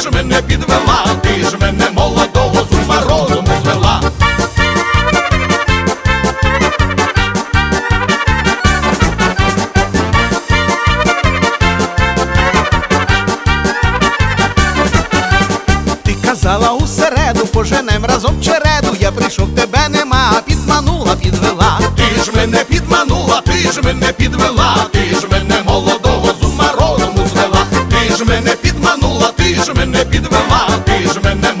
ж мене підвела, ти ж мене молодого з ума розуму звела. Ти казала у середу, поженем разом череду. Я прийшов, тебе нема, забула, ти ж мене підвела, ти ж мене.